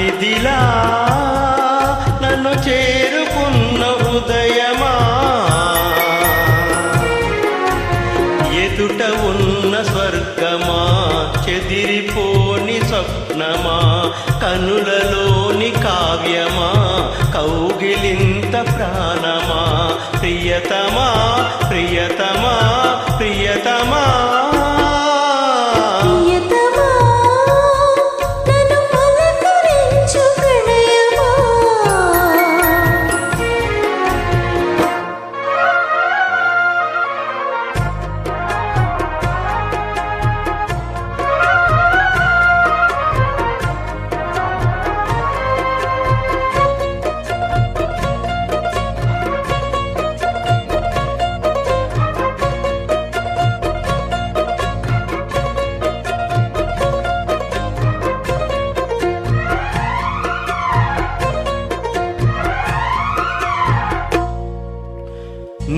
అతిథిలా నన్ను చేరుకున్న హృదయమా? ఎదుట ఉన్న స్వర్గమా? చెదిరిపోని స్వప్నమా? కనులలోని కావ్యమా? కౌగిలింత ప్రాణమా? ప్రియతమా ప్రియతమా ప్రియతమా?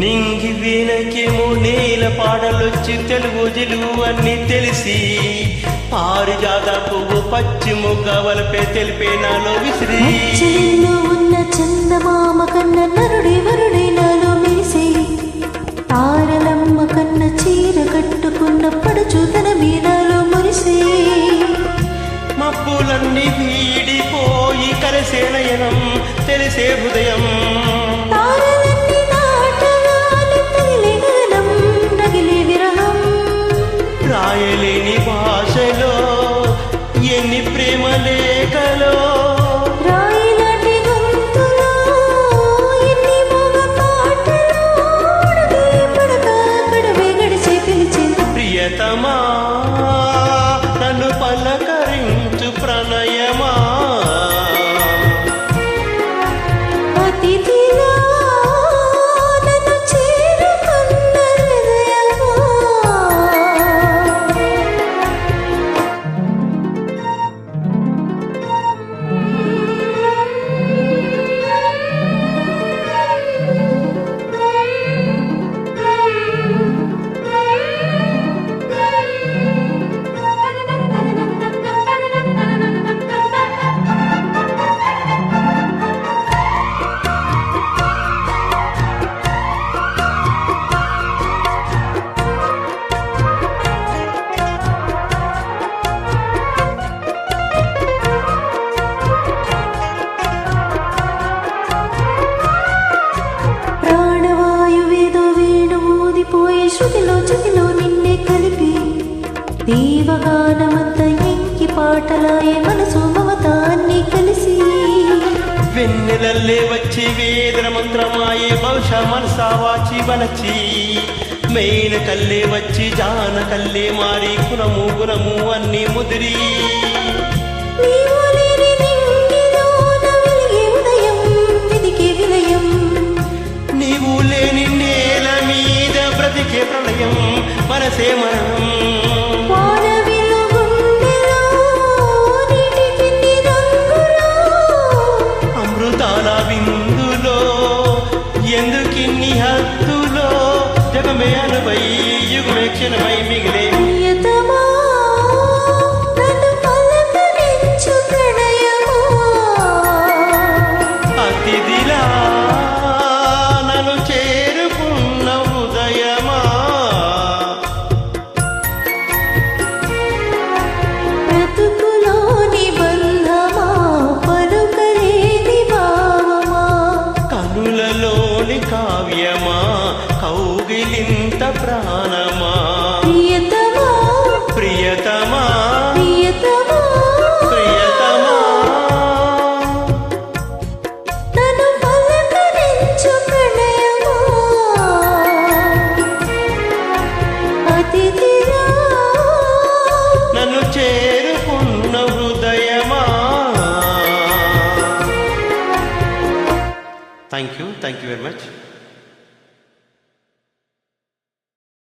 నింగి వీణకేమో నేల పాడలొచ్చి తెలుగు జిలుగు అన్ని తెలిసి పారిజాత పువ్వు పచ్చి ముగ్గ వలపే తెలిపే నాలో విసిరి. ఉన్న చందమామ కన్న నరుడి వరుడి నాలో మెరిసే తారలమ్మ కన్న చీర కట్టుకున్న పడుచు తన మీనాలో మురిసే. మబ్బులన్నీ వీడిపోయి కలిసే నయనం తెలిసే హృదయం పాటలాయే మనసు మమతాన్ని కలిసి. వెన్నెలల్లే వచ్చి వేదన మంత్రమాయే బహుశా మనసా వాచి వలచి. మెయిన కల్లే వచ్చి జాన కల్లే మారి గుణము గుణము అన్ని ముదిరి. నీవు లేని నీవు నేల మీద బ్రతికే ప్రళయం మనసే మరణం మిగిలే అతిథిలా నన్ను చేరుకున్న కనులలోని కావ్యమా కౌగిలింత ప్రాణమా? ప్రియతమా? ప్రియతమా? ప్రియతమా? ప్రియతమా? నన్ను పలకరించు ప్రణయమా? అతిథిగా నన్ను చేరుకున్న హృదయమా? Thank you thank you very much